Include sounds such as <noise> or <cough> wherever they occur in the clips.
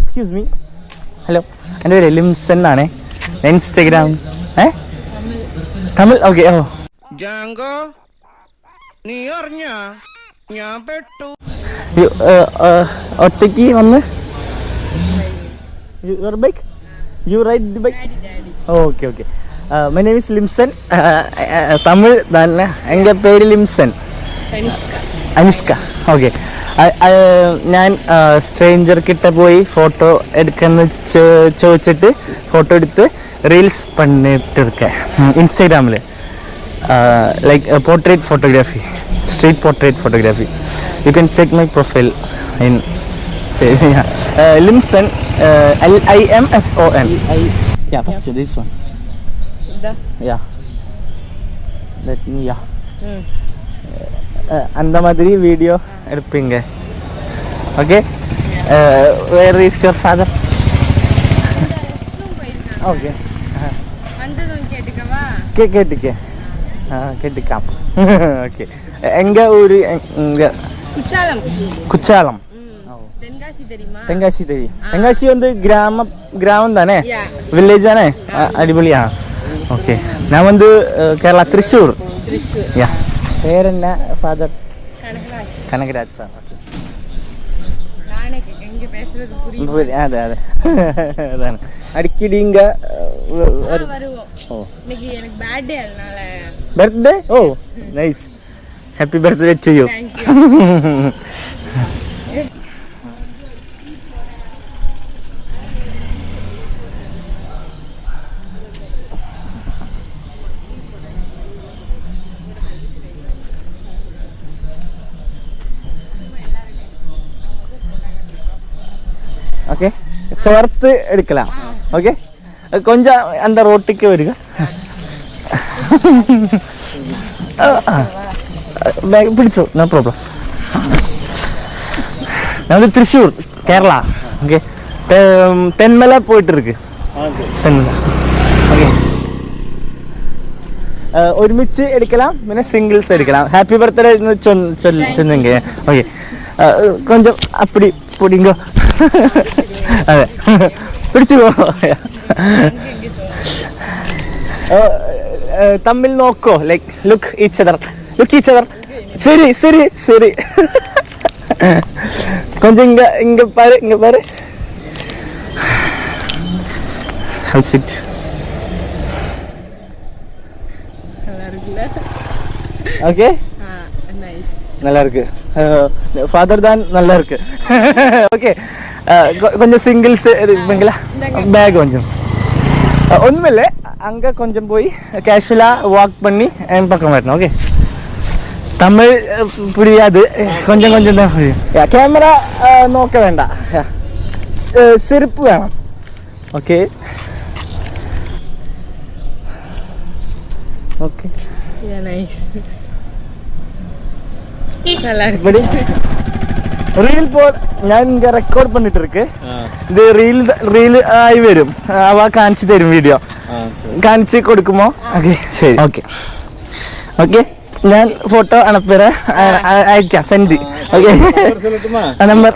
Excuse me hello എന്റെ പേര് ലിംസൺ ആണ് ഇൻസ്റ്റഗ്രാം. ഏ? തമിഴ്. ഓക്കെ ഓ. ജാങ്കോ നീ അറിഞ്ഞ? ഞാൻ പെട്ടു. ഒറ്റയ്ക്ക് വന്ന്? Your bike you ride the bike okay okay my name is Limson Tamil തന്നെ എന്റെ പേര് ലിംസൺ. അനിസ്ക. ഓക്കെ ഞാൻ സ്ട്രേഞ്ചർ കിട്ട പോയി ഫോട്ടോ എടുക്കുന്ന ചോദിച്ചിട്ട് ഫോട്ടോ എടുത്ത് റീൽസ് പണിട്ട് എടുക്കുക ഇൻസ്റ്റാഗ്രാമിൽ like portrait photography street portrait photography you can check my profile in Limson L I M S O N Yeah, first yeah. this one. The? Yeah. Let me, yeah. Mm. அந்த மாதிரி video எடுப்பீங்க okay where is your father okay வந்ததும் கேட்டுக்கவா K கேட்டுக்கே ஆ கேட்டுக்காம் okay எங்க ஊர் இங்க குற்றாலம் குச்சாலம் தென்காசி தெரியுமா തെങ്കാശി തെരി തെങ്കാശി വന്ന് ഗ്രാമ ഗ്രാമം തന്നെ Yeah. വില്ലേജ് ആണ് അടിപൊളിയാ ഓക്കെ ഞാൻ വന്ന് കേരള തൃശ്ശൂർ திருச்சூர் യാ പേരെന്ന ഫാദർ കനകരാജ്. സാർ. അതെ അതെ. അതാണ്. അടിക്കടി ഇങ്ക ബർത്ത്ഡേ ഓ. നൈസ് ഹാപ്പി ബർത്ത്ഡേ ചെയ്യോ ഓക്കെ? ചേർത്ത് എടുക്കലാ. ഓക്കെ? കൊഞ്ച എന്താ റോട്ടിക്ക് വരിക? പിടിച്ചു നോ പ്രോബ്ലം. നമ്മൾ തൃശ്ശൂർ കേരള. ഓക്കെ? തെന്മല പോയിട്ടിരിക്ക്. തെന്മല. ഓക്കെ? ഒരുമിച്ച് എടുക്കലാം പിന്നെ സിംഗിൾസ് എടുക്കലാം. ഹാപ്പി ബർത്ത്ഡേ ചെന്നെങ്കിൽ ഓക്കെ? കൊഞ്ചം അപ്പടി പൊടിങ്കോ. <laughs> അതെ <laughs> പിടിച്ചു പോ തമ്മിൽ നോക്കോ like look each other look each other ശരി ശരി ശരി <laughs> கொஞ்சம் இங்க இங்க பாரு இங்க பாரு How sit? நல்லா இருக்குல்ல ஓகே ஆ நைஸ் நல்லா இருக்கு ஃபாதர் தான் நல்லா இருக்கு ஓகே கொஞ்சம் சிங்கிள்ஸ் இருப்பீங்களா பேக் கொஞ்சம் ஒன்றுமில்ல அங்கே கொஞ்சம் போய் கேஷுவலாக வாக் பண்ணி என் பக்கம் வரணும் ஓகே தமிழ் அஹ், புரியாது கொஞ்சம் கொஞ்சம் தான் புரியும் கேமரா നോക്ക വേണ്ട സ്- ചെരുപ്പ് വേണം ഓക്കെ ഓക്കെ Yeah, nice. நல்லா இருக்கு இப்படி ரீல் போ ഞാൻ ഇങ്ങ റെക്കോർഡ് பண்ணிட்டு இருக்கு ഇത് റീൽ റീൽ ആയി വരും അവ കാണിച്ചു തരും വീഡിയോ കാണിച്ച് കൊടുക്കുമോ ഓക്കെ ശരി ഓക്കെ ഓക്കെ ഞാൻ ഫോട്ടോ അണപ്പേര അയക്കാം send okay number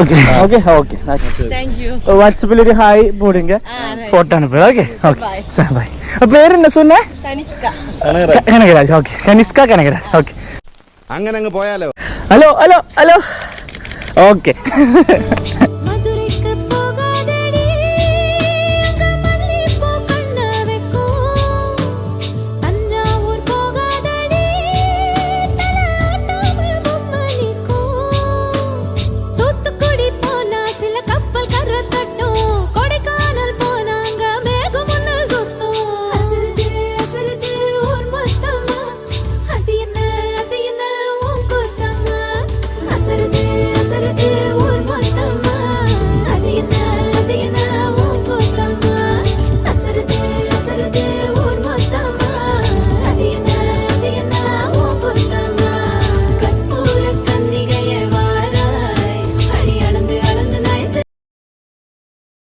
okay okay okay Thank you. വാട്സപ്പിൽ ഒരു ഹായ് പോടുങ്ക ഫോട്ടോ അണപ്പേര ഓക്കെ ഓക്കെ ബൈ പേരെന്നാ சொன்ன தனிஷ்கா കനകരാജ് ഓക്കെ കനിഷ്ക കനകരാജ് ഓക്കെ അങ്ങനെ അങ്ങ് പോയാലോ ഹലോ ഹലോ ഹലോ ഓക്കെ